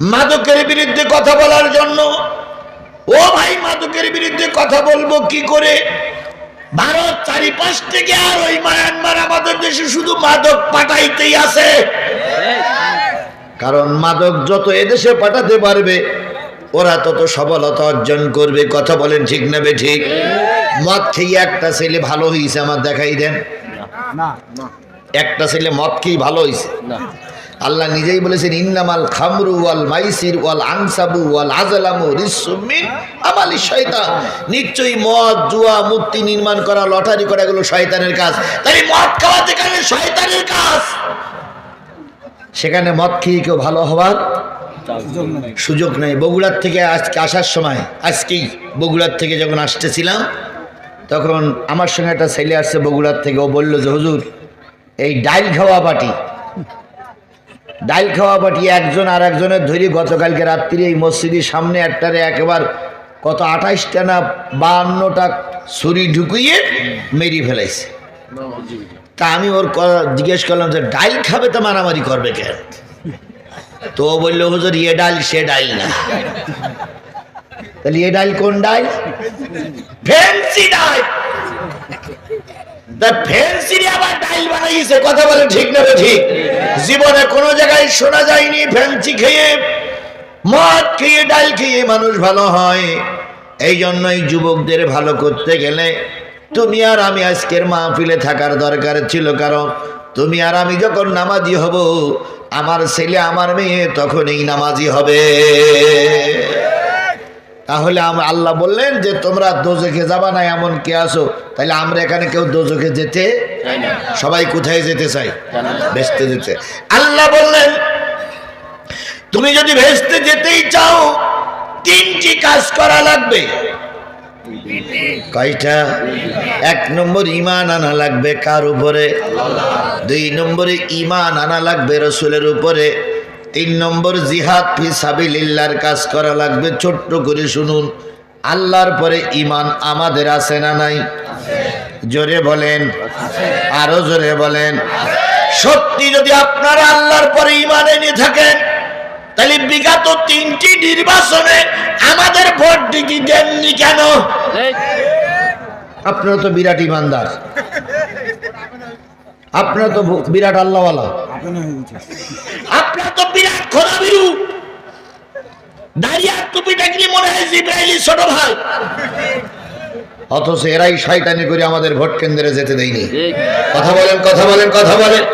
মাদকের বিরুদ্ধে কথা বলার জন্য। ও ভাই মাদকের বিরুদ্ধে কথা বলব কি করে? ভারত চারিপাশ থেকে আর ওই মায়ানমার আমাদের দেশে শুধু মাদক পাঠাইতেই আছে। কারণ মাদক যত এদেশে পাঠাতে পারবে ওরা তত সফলতা অর্জন করবে। কথা বলেন ঠিক না বে ঠিক? মদ খেয়ে একটা ছেলে ভালো হয়েছে আমার দেখাই দেন। একটা ছেলে মদ খেয়ে ভালো হয়েছে আল্লাহ নিজেই বলেছেন, ইন্নামাল খামরু ওয়াল মাইসির ওয়াল আনসাবু ওয়াল আজলামু রিসুমিন আমালি শয়তান। নিশ্চয়ই মদ, জুয়া, মূর্তি নির্মাণ করা, লটারি করা, এগুলো শয়তানের কাজ। তাই মদ খাওয়া যেখানে শয়তানের কাজ। সেখানে মদ খেয়ে কেউ ভালো হওয়ার সুযোগ নেই। বগুড়ার থেকে আজকে আসার সময়, আজকেই বগুড়ার থেকে যখন আসতেছিলাম, তখন আমার সঙ্গে একটা ছেলে আসছে বগুড়ার থেকে। ও বলল যে, হুজুর, এই ডাইল খাওয়া পাটি ডাইল খাওয়া পাটি একজন আর একজনের ধরি গতকালকে রাত্রি এই মসজিদের সামনে একটারে একেবার কত আঠাইশটা না বাহান্নটা ছুরি ঢুকিয়ে মেরি ফেলাইছে। তা আমি ওর জিজ্ঞেস করলাম যে, ডাইল খাবে তো মারামারি করবে কেন? তো বলল, হুজুর ইয়ে ডাইল, সে ডাইল না। তাহলে এ ডাইল কোন ডাইল? ফ্যান্সি ডাইল। আবার ডাইল বানাইছে কথা বলে ঠিক না ঠিক? জীবনে কোনো জায়গায় শোনা যায়নি খেয়ে। মদ খেয়ে ডাইল খেয়ে মানুষ ভালো হয়। এই জন্যই যুবকদের ভালো করতে গেলে তুমি আর আমি আজকের মাহফিলে থাকার দরকার ছিল, কারণ তুমি আর আমি যখন নামাজি হব, আমার ছেলে, আমার মেয়ে তখনই নামাজি হবে। তাহলে আল্লাহ বললেন যে, তোমরা দোজখে যাবা না, এমন কে আসো তাহলে আমরা এখানে কেউ দোজখে যেতে সবাই কোথায় যেতে চাই ভেস্তে যেতে। আল্লাহ বললেন, তুমি যদি ভেস্তে যেতেই চাও, তিনটি কাজ করা লাগবে। কয়টা? এক নম্বর ইমান আনা লাগবে কার উপরে? দুই নম্বরে ইমান আনা লাগবে রসুলের উপরে। তিন নম্বর জিহাদ ফি সাবিলিল্লাহর কাজ করা লাগবে, ছোট্ট করে শুনুন। আল্লাহর পরে ইমান আমাদের আছে না নাই? জোরে বলেন। আরও জোরে বলেন। সত্যি যদি আপনারা আল্লাহর পরে ইমান এনে থাকেন, তাহলে বিগত তিনটি নির্বাচনে আমাদের ভোট দিকে দেননি কেন? আপনারা তো বিরাট ইমানদার আপনারা তো বিরাট আল্লাহওয়ালা। আপনার তো বিরাট খোলাবিরু দাঁড়িয়ে টুপিটা কি মনে হয় জিব্রাইলি ছোট ভাই। অথচ এরাই শয়তানি করে আমাদের ভোট কেন্দ্রে যেতে দেয়নি। কথা বলেন কথা বলেন কথা বলেন।